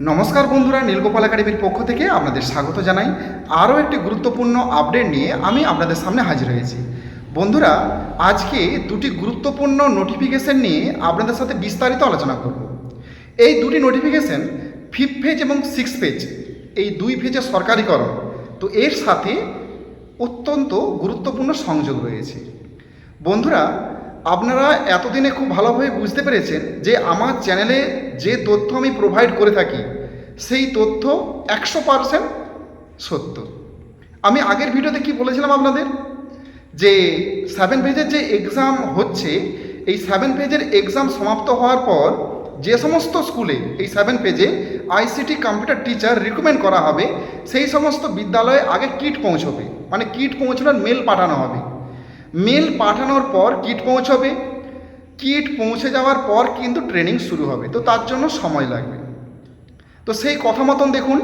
নমস্কার বন্ধুরা, নীলগোপাল একাডেমির পক্ষ থেকে আপনাদের স্বাগত জানাই। আরও একটি গুরুত্বপূর্ণ আপডেট নিয়ে আমি আপনাদের সামনে হাজির হয়েছি। বন্ধুরা, আজকে দুটি গুরুত্বপূর্ণ নোটিফিকেশন নিয়ে আপনাদের সাথে বিস্তারিত আলোচনা করব। এই দুটি নোটিফিকেশন ফিফথ পেজ এবং সিক্স পেজ এই দুই পেজে সরকারিকরণ, তো এর সাথে অত্যন্ত গুরুত্বপূর্ণ সংযোগ রয়েছে। বন্ধুরা আপনারা এতদিনে খুব ভালোভাবে বুঝতে পেরেছেন যে আমার চ্যানেলে যে তথ্য আমি প্রোভাইড করে থাকি, সেই তথ্য একশো পারসেন্ট সত্য। আমি আগের ভিডিওতে কি বলেছিলাম আপনাদের? যে সেভেন পেজের যে এক্সাম হচ্ছে, এই সেভেন পেজের এক্সাম সমাপ্ত হওয়ার পর যে সমস্ত স্কুলে এই সেভেন পেজে আইসিটি কম্পিউটার টিচার রিকমেন্ড করা হবে, সেই সমস্ত বিদ্যালয়ে আগে কিট পৌঁছবে। মানে কিট পৌঁছানোর মেল পাঠানো হবে। মেল পাঠানোর পর কিট পৌঁছবে। কিট পৌঁছে যাওয়ার পর কিন্তু ট্রেনিং শুরু হবে। তো তার জন্য সময় লাগবে। তো সেই কথা মতন দেখুন,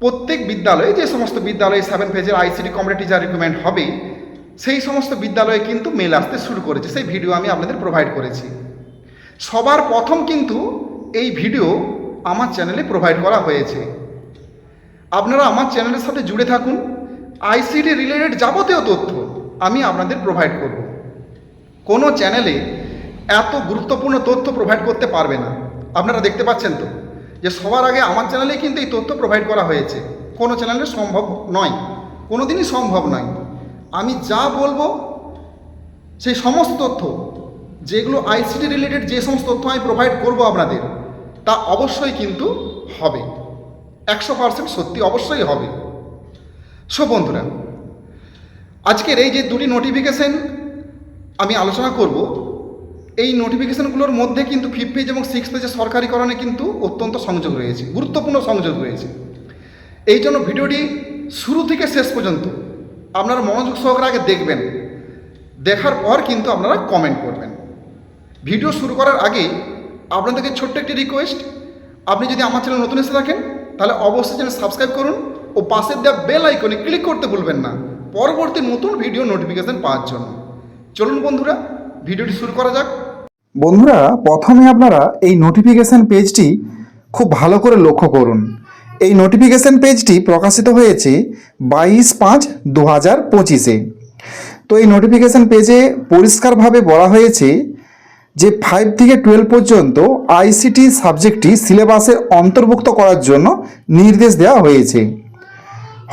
প্রত্যেক বিদ্যালয়ে যে সমস্ত বিদ্যালয়ে সেভেন পেজের আইসিডি কম্পিউটার যা রিক্রুটমেন্ট হবে, সেই সমস্ত বিদ্যালয়ে কিন্তু মেল আসতে শুরু করেছে। সেই ভিডিও আমি আপনাদের প্রোভাইড করেছি। সবার প্রথম কিন্তু এই ভিডিও আমার চ্যানেলে প্রোভাইড করা হয়েছে। আপনারা আমার চ্যানেলের সাথে জুড়ে থাকুন। আইসিডি রিলেটেড যাবতীয় তথ্য আমি আপনাদের প্রোভাইড করব। কোনো চ্যানেলে এত গুরুত্বপূর্ণ তথ্য প্রোভাইড করতে পারবে না। আপনারা দেখতে পাচ্ছেন তো, যে সবার আগে আমার চ্যানেলে কিন্তু এই তথ্য প্রোভাইড করা হয়েছে। কোনো চ্যানেলে সম্ভব নয় কোনো দিনই সম্ভব নয়। আমি যা বলব, সেই সমস্ত তথ্য, যেগুলো আইসিটি রিলেটেড যে সমস্ত তথ্য আমি প্রোভাইড করব আপনাদের, তা অবশ্যই কিন্তু হবে। একশো পার্সেন্ট সত্যি অবশ্যই হবে। সো বন্ধুরা আজকের এই যে দুটি নোটিফিকেশন আমি আলোচনা করব, এই নোটিফিকেশনগুলোর মধ্যে কিন্তু ফিফ পেজ এবং সিক্স পেজের সরকারিকরণে কিন্তু অত্যন্ত সংযোগ রয়েছে, গুরুত্বপূর্ণ সংযোগ রয়েছে। এই জন্য ভিডিওটি শুরু থেকে শেষ পর্যন্ত আপনারা মনোযোগ সহকারে আগে দেখবেন, দেখার পর কিন্তু আপনারা কমেন্ট করবেন। ভিডিও শুরু করার আগে আপনাদেরকে ছোট্ট একটি রিকোয়েস্ট আপনি যদি আমার চ্যানেল নতুন এসে থাকেন, তাহলে অবশ্যই চ্যানেল সাবস্ক্রাইব করুন ও পাশের দেওয়া বেল আইকনে ক্লিক করতে ভুলবেন না। পরবর্তী নতুন ভিডিও নোটিফিকেশন পাওয়ার জন্য। চলুন বন্ধুরা ভিডিওটি শুরু করা যাক। বন্ধুরা, প্রথমে আপনারা এই নোটিফিকেশন পেজটি খুব ভালো করে লক্ষ্য করুন। এই নোটিফিকেশন পেজটি প্রকাশিত হয়েছে বাইশ পাঁচ দু হাজার পঁচিশে। তো এই নোটিফিকেশন পেজে পরিষ্কারভাবে বলা হয়েছে যে ফাইভ থেকে টুয়েলভ পর্যন্ত আইসিটি সাবজেক্টটি সিলেবাসের অন্তর্ভুক্ত করার জন্য নির্দেশ দেওয়া হয়েছে।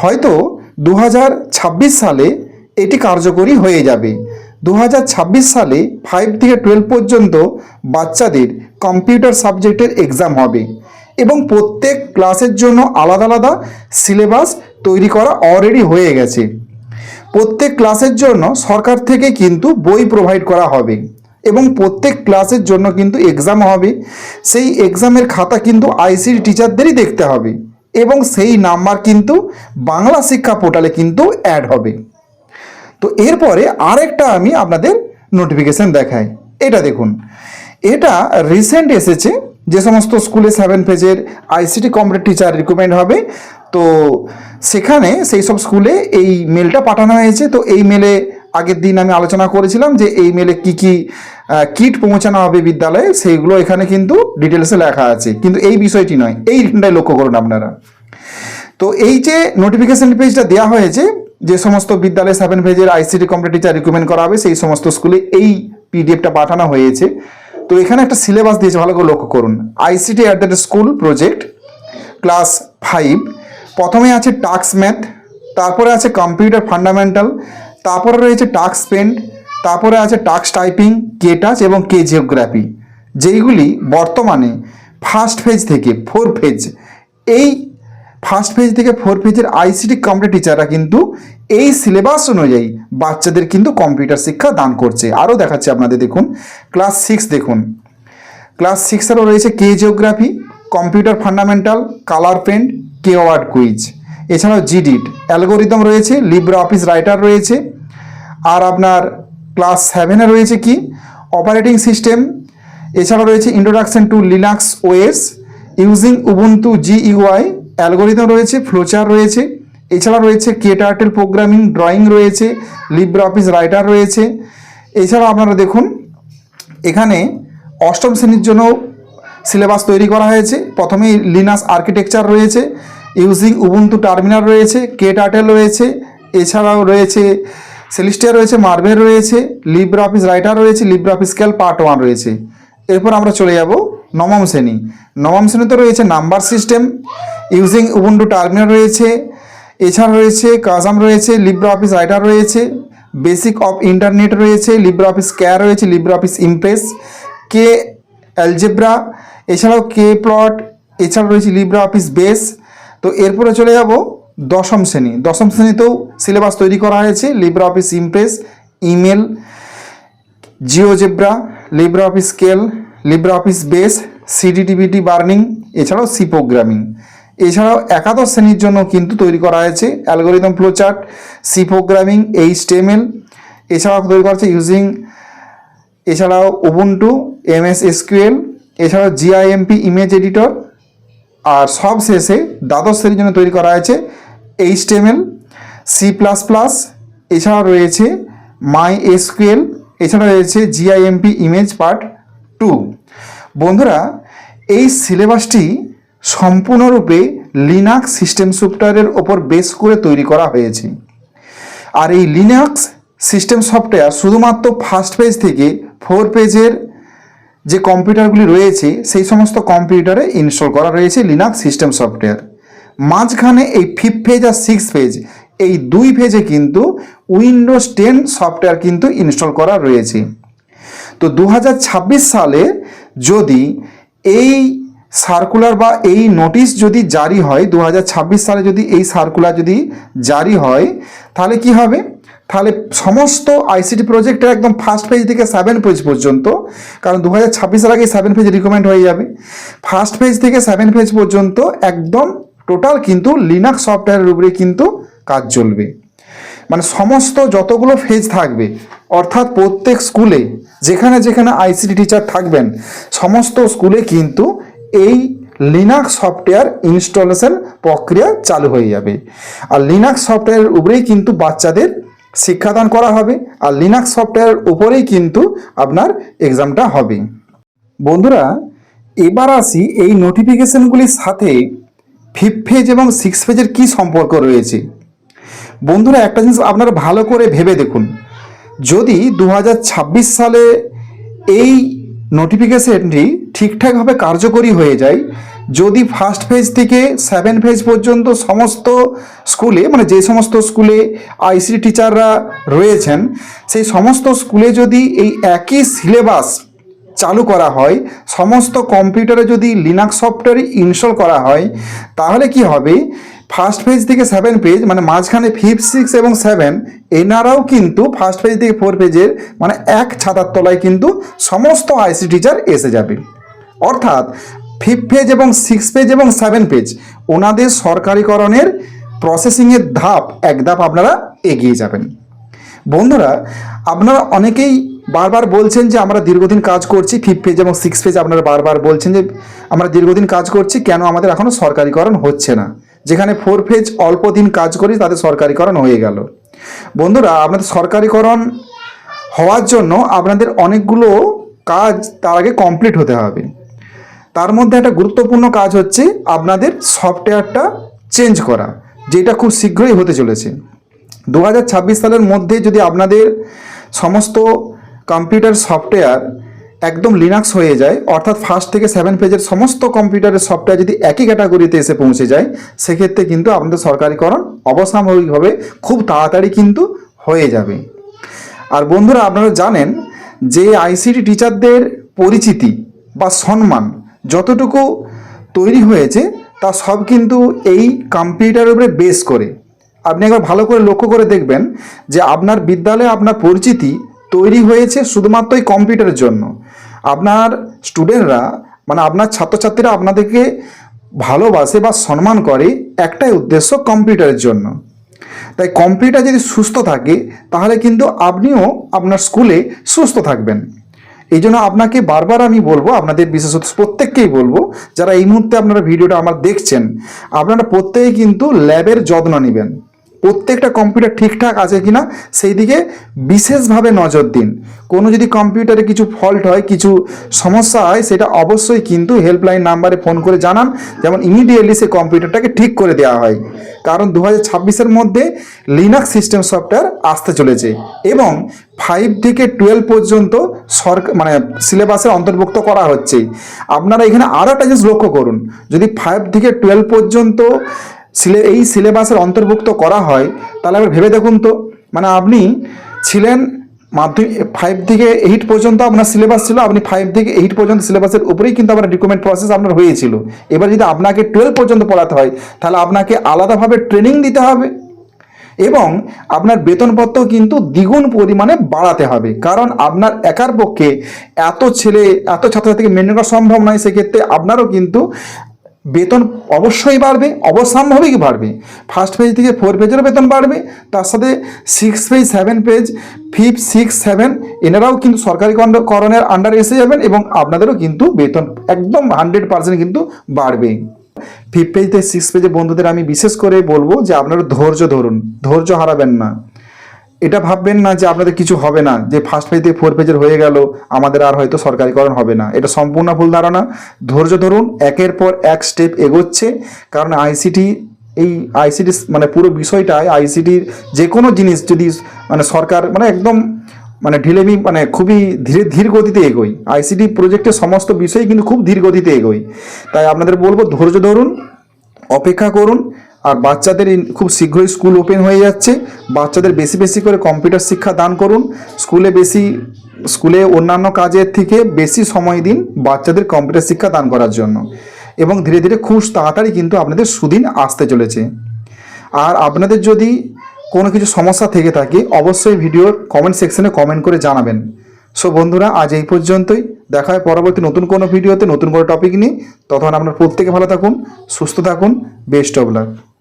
হয়তো দু হাজার ছাব্বিশ সালে এটি কার্যকরী হয়ে যাবে। দু হাজার ছাব্বিশ সালে ফাইভ থেকে টুয়েলভ পর্যন্ত বাচ্চাদের কম্পিউটার সাবজেক্টের এক্সাম হবে এবং প্রত্যেক ক্লাসের জন্য আলাদা আলাদা সিলেবাস তৈরি করা অলরেডি হয়ে গেছে। প্রত্যেক ক্লাসের জন্য সরকার থেকে কিন্তু বই প্রোভাইড করা হবে এবং প্রত্যেক ক্লাসের জন্য কিন্তু এক্সাম হবে। সেই এক্সামের খাতা কিন্তু আইসিডি টিচারদেরই দেখতে হবে। এবং সেই নাম্বার কিন্তু বাংলা শিক্ষা পোর্টালে কিন্তু অ্যাড হবে। তো এরপরে আরেকটা আমি আপনাদের নোটিফিকেশন দেখাই। এটা দেখুন। এটা রিসেন্ট এসেছে, যে সমস্ত স্কুলে সেভেন পেজের আইসিটি কম্পিউটার টিচার রিকমেন্ড হবে। তো সেখানে সেই সব স্কুলে এই মেলটা পাঠানো হয়েছে। তো এই মেলে আগের দিন আমি আলোচনা করেছিলাম যে এই মেলে কি কি কিট পৌঁছানো হবে বিদ্যালয়ে সেইগুলো এখানে কিন্তু ডিটেলসে লেখা আছে। কিন্তু এই বিষয়টি নয় এই রিটার্নটাই লক্ষ্য করুন আপনারা। তো এই যে নোটিফিকেশন পেজটা দেওয়া হয়েছে, যে সমস্ত বিদ্যালয়ে সেভেন পেজের আইসিটি কম্পিউটার টিচার রিকমেন্ড করা হবে, সেই সমস্ত স্কুলে এই পিডিএফটা পাঠানো হয়েছে। তো এখানে একটা সিলেবাস দিয়েছে, ভালো করে লক্ষ্য করুন। ICT at the school project class five প্রথমে আছে টাক্স ম্যাথ তারপরে আছে কম্পিউটার ফান্ডামেন্টাল তারপরে রয়েছে টাক্স পেন্ট, তারপরে আছে টাক্স টাইপিং, কে টাচ এবং কে জিওগ্রাফি। যেইগুলি বর্তমানে ফার্স্ট ফেজ থেকে ফোর ফেজ, এই ফার্স্ট ফেজ থেকে ফোর ফেজের আইসিটি কম্পিউটার টিচাররা কিন্তু এই সিলেবাস অনুযায়ী বাচ্চাদের কিন্তু কম্পিউটার শিক্ষা দান করছে। আরও দেখাচ্ছে আপনাদের দেখুন, ক্লাস সিক্স দেখুন। ক্লাস সিক্সেরও রয়েছে কে geography, computer fundamental, colour paint, কে ওয়ার্ড কুইজ। এছাড়াও জিডিট। অ্যালগোরিদম রয়েছে, লিব্রা অফিস রাইটার রয়েছে আর আপনার ক্লাস সেভেনে রয়েছে কি? অপারেটিং সিস্টেম এছাড়া রয়েছে introduction to Linux OS using Ubuntu GUI algorithm রয়েছে ফ্লোচার রয়েছে এছাড়া রয়েছে কেটার্টেল প্রোগ্রামিং ড্রয়িং রয়েছে লিব্রা অফিস রাইটার রয়েছে। এছাড়া আপনারা দেখুন, এখানে অষ্টম শ্রেণির জন্য সিলেবাস তৈরি করা হয়েছে। প্রথমেই লিনাস আর্কিটেকচার রয়েছে ইউজিং উবুন্টু টার্মিনাল রয়েছে কে টাটেল রয়েছে, এছাড়াও রয়েছে সেলিস্টিয়া রয়েছে মার্ভেল রয়েছে লিব্রা অফিস রাইটার রয়েছে Libre office scale part one রয়েছে। এরপর আমরা চলে যাব নবম শ্রেণি। নবম শ্রেণীতে রয়েছে number system using Ubuntu terminal রয়েছে, এছাড়া রয়েছে কাজাম রয়েছে লিব্রা অফিস রাইটার রয়েছে বেসিক অফ ইন্টারনেট রয়েছে লিব্রা অফিস কেয়ার রয়েছে Libre office impress K algebra এছাড়াও কে প্লট এছাড়া রয়েছে লিব্রা অফিস বেস তো এরপরে চলে যাব দশম শ্রেণি। দশম শ্রেণীতেও সিলেবাস তৈরি করা হয়েছে। Libre Office Impress email GeoGebra Libre Office scale Libre Office Base CD DVD burning এছাড়াও সি প্রোগ্রামিং এছাড়াও একাদশ শ্রেণির জন্য কিন্তু তৈরি করা হয়েছে algorithm flowchart C programming HTML এছাড়াও তৈরি করা হয়েছে ইউজিং এছাড়াও উবুন্টু এম এস এসকিউএল এছাড়াও জিআইএমপি ইমেজ এডিটর আর সব শেষে দ্বাদশ শ্রেণির জন্য তৈরি করা হয়েছে HTML C plus plus এছাড়া রয়েছে মাই এসকিউএল এছাড়া রয়েছে জিআইএমপি ইমেজ পার্ট টু বন্ধুরা, এই সিলেবাসটি সম্পূর্ণরূপে লিনাক্স সিস্টেম সফটওয়্যারের ওপর বেস করে তৈরি করা হয়েছে। আর এই লিনাক্স সিস্টেম সফটওয়্যার শুধুমাত্র ফার্স্ট পেজ থেকে ফোর পেজের যে কম্পিউটারগুলি রয়েছে, সেই সমস্ত কম্পিউটারে ইনস্টল করা রয়েছে লিনাক্স সিস্টেম সফটওয়্যার মাঝখানে এই ফিফ পেজ আর সিক্স পেজ এই দুই পেজে কিন্তু উইন্ডোজ টেন সফটওয়্যার কিন্তু ইনস্টল করা রয়েছে। তো দু হাজার ছাব্বিশ সালে যদি এই সার্কুলার বা এই নোটিশ যদি জারি হয় দু হাজার ছাব্বিশ সালে যদি এই সার্কুলার যদি জারি হয়, তাহলে কি হবে? তাহলে সমস্ত আইসিটি প্রজেক্টের একদম ফার্স্ট পেজ থেকে সেভেন পেজ পর্যন্ত, কারণ দু হাজার ছাব্বিশের আগে সেভেন পেজ রিকমেন্ড হয়ে যাবে। ফার্স্ট পেজ থেকে সেভেন পেজ পর্যন্ত একদম টোটাল কিন্তু লিনাক্স সফটওয়্যারের উপরে কিন্তু কাজ চলবে। মানে সমস্ত যতগুলো ফেজ থাকবে, অর্থাৎ প্রত্যেক স্কুলে যেখানে যেখানে আইসিটি টিচার থাকবেন, সমস্ত স্কুলে কিন্তু এই লিনাক্স সফটওয়্যার ইনস্টলেশন প্রক্রিয়া চালু হয়ে যাবে। আর লিনাক্স সফটওয়্যারের উপরেই কিন্তু বাচ্চাদের শিক্ষাদান করা হবে, আর লিনাক্স সফটওয়্যারের উপরেই কিন্তু আপনার এক্সামটা হবে। বন্ধুরা, এবার আসি এই নোটিফিকেশনগুলির সাথে ফিফ ফেজ এবং সিক্স ফেজের কী সম্পর্ক রয়েছে? বন্ধুরা, একটা জিনিস আপনারা ভালো করে ভেবে দেখুন। যদি দু হাজার ছাব্বিশ সালে এই নোটিফিকেশনটি ঠিকঠাকভাবে কার্যকরী হয়ে যায়, যদি ফার্স্ট ফেজ থেকে সেভেন ফেজ পর্যন্ত সমস্ত স্কুলে মানে যে সমস্ত স্কুলে আইসিটি টিচাররা রয়েছেন, সেই সমস্ত স্কুলে যদি এই একই সিলেবাস চালু করা হয়। সমস্ত কম্পিউটারে যদি লিনাক্স সফটওয়্যার ইনস্টল করা হয়, তাহলে কি হবে? ফার্স্ট পেজ থেকে সেভেন পেজ মানে মাঝখানে ফিফথ সিক্স এবং সেভেন এনারাও কিন্তু ফার্স্ট পেজ থেকে ফোর পেজের মানে এক ছাতার তলায় কিন্তু সমস্ত আইসি টিচার এসে যাবে। অর্থাৎ ফিফথ পেজ এবং সিক্স পেজ এবং সেভেন পেজ ওনাদের সরকারিকরণের প্রসেসিংয়ের ধাপ, এক ধাপ আপনারা এগিয়ে যাবেন। বন্ধুরা, আপনারা অনেকেই বারবার বলছেন যে আমরা দীর্ঘদিন কাজ করছি ফিফ পেজ এবং সিক্স পেজ আপনারা বারবার বলছেন যে আমরা দীর্ঘদিন কাজ করছি, কেন আমাদের এখনও সরকারিকরণ হচ্ছে না? যেখানে ফোর পেজ অল্প দিন কাজ করি তাদের সরকারিকরণ হয়ে গেল। বন্ধুরা, আপনাদের সরকারিকরণ হওয়ার জন্য আপনাদের অনেকগুলো কাজ তার আগে কমপ্লিট হতে হবে। তার মধ্যে একটা গুরুত্বপূর্ণ কাজ হচ্ছে আপনাদের সফটওয়্যারটা চেঞ্জ করা, যেটা খুব শীঘ্রই হতে চলেছে। দু হাজার ছাব্বিশ সালের মধ্যে যদি আপনাদের সমস্ত কম্পিউটার সফটওয়্যার একদম লিনাক্স হয়ে যায়, অর্থাৎ ফার্স্ট থেকে সেভেন পেজের সমস্ত কম্পিউটারের সফটওয়্যার যদি একই ক্যাটাগরিতে এসে পৌঁছে যায়, সেক্ষেত্রে কিন্তু আপনাদের সরকারিকরণ অবসাময়িকভাবে খুব তাড়াতাড়ি কিন্তু হয়ে যাবে। আর বন্ধুরা, আপনারা জানেন যে আইসিটি টিচারদের পরিচিতি বা সম্মান যতটুকু তৈরি হয়েছে, তা সব কিন্তু এই কম্পিউটারের উপরে বেস করে। আপনি একবার ভালো করে লক্ষ্য করে দেখবেন যে আপনার বিদ্যালয়ে আপনার পরিচিতি তৈরি হয়েছে শুধুমাত্র এই কম্পিউটারের জন্য। আপনার স্টুডেন্টরা মানে আপনার ছাত্রছাত্রীরা আপনাদেরকে ভালোবাসে বা সম্মান করে একটাই উদ্দেশ্য কম্পিউটারের জন্য। তাই কম্পিউটার যদি সুস্থ থাকে, তাহলে কিন্তু আপনিও আপনার স্কুলে সুস্থ থাকবেন। এই জন্য আপনাকে বারবার আমি বলব, আপনাদের বিশেষত প্রত্যেককেই বলব, যারা এই মুহূর্তে আপনারা ভিডিওটা আমার দেখছেন, আপনারা প্রত্যেকেই কিন্তু ল্যাবের যত্ন নেবেন। প্রত্যেকটা কম্পিউটার ঠিকঠাক আছে কিনা সেই দিকে বিশেষভাবে নজর দিন। কোনো যদি কম্পিউটারে কিছু ফল্ট হয়, কিছু সমস্যা হয়, সেটা অবশ্যই কিন্তু হেল্পলাইন নাম্বারে ফোন করে জানান। যেমন ইমিডিয়েটলি সেই কম্পিউটারটাকে ঠিক করে দেওয়া হয়। কারণ দু হাজার মধ্যে লিনাক্স সিস্টেম সফটওয়্যার আসতে চলেছে এবং ফাইভ থেকে টুয়েলভ পর্যন্ত সরকার মানে সিলেবাসের অন্তর্ভুক্ত করা হচ্ছে। আপনারা এখানে আরও একটা জিনিস লক্ষ্য করুন। যদি ফাইভ থেকে টুয়েলভ পর্যন্ত এই সিলেবাসের অন্তর্ভুক্ত করা হয়, তাহলে আপনি ভেবে দেখুন তো। মানে আপনি ছিলেন মাধ্যমিক ফাইভ থেকে এইট পর্যন্ত আপনার সিলেবাস ছিল, আপনি ফাইভ থেকে এইট পর্যন্ত সিলেবাসের উপরেই কিন্তু আপনার রিক্রুটমেন্ট প্রসেস আপনার হয়েছিল। এবার যদি আপনাকে টুয়েলভ পর্যন্ত পড়াতে হয়, তাহলে আপনাকে আলাদাভাবে ট্রেনিং দিতে হবে এবং আপনার বেতনপত্র কিন্তু দ্বিগুণ পরিমাণে বাড়াতে হবে। কারণ আপনার একার পক্ষে এত ছেলে, এত ছাত্রছাত্রীকে মেনে করা সম্ভব নয়, সেক্ষেত্রে আপনারও কিন্তু বেতন অবশ্যই বাড়বে অবশ্যম্ভাবিক বাড়বে। ফার্স্ট পেজ থেকে ফোর পেজেরও বেতন বাড়বে, তার সাথে six page seven page fifth six seven এনারাও কিন্তু সরকারি করণের আন্ডারে এসে যাবেন এবং আপনাদেরও কিন্তু বেতন একদম হান্ড্রেড পার্সেন্ট কিন্তু বাড়বে। ফিফ পেজ থেকে সিক্স পেজে বন্ধুদের আমি বিশেষ করে বলব যে আপনারা ধৈর্য ধরুন, ধৈর্য হারাবেন না। এটা ভাববেন না যে আপনাদের কিছু হবে না, যে ফার্স্ট পেজ থেকে ফোর পেজের হয়ে গেল, আমাদের আর হয়তো সরকারিকরণ হবে না। এটা সম্পূর্ণ ভুল ধারণা। ধৈর্য ধরুন, একের পর এক স্টেপ এগোচ্ছে, কারণ আইসিটি এই আইসিটি মানে পুরো বিষয়টায় আইসিটির যে কোনো জিনিস যদি মানে সরকার মানে একদম মানে ঢিলেমি মানে খুবই ধীরে, ধীর গতিতে এগোই আইসিটি প্রজেক্টের সমস্ত বিষয় কিন্তু খুব ধীর গতিতে এগোই তাই আপনাদের বলব, ধৈর্য ধরুন, অপেক্ষা করুন আর বাচ্চাদের খুব শীঘ্রই স্কুল ওপেন হয়ে যাচ্ছে। বাচ্চাদের বেশি বেশি করে কম্পিউটার শিক্ষা দান করুন। স্কুলে বেশি, স্কুলে অন্যান্য কাজের থেকে বেশি সময় দিন বাচ্চাদের কম্পিউটার শিক্ষা দান করার জন্য। এবং ধীরে ধীরে খুব তাড়াতাড়ি কিন্তু আপনাদের সুদিন আসতে চলেছে। আর আপনাদের যদি কোনো কিছু সমস্যা থেকে থাকে, অবশ্যই ভিডিওর কমেন্ট সেকশনে কমেন্ট করে জানাবেন। সো বন্ধুরা, আজ এই পর্যন্তই। দেখা হয় পরবর্তী নতুন কোনো ভিডিওতে নতুন কোনো টপিক নিয়ে। তখন আপনার প্রত্যেকে ভালো থাকুন, সুস্থ থাকুন বেস্ট অফ লাক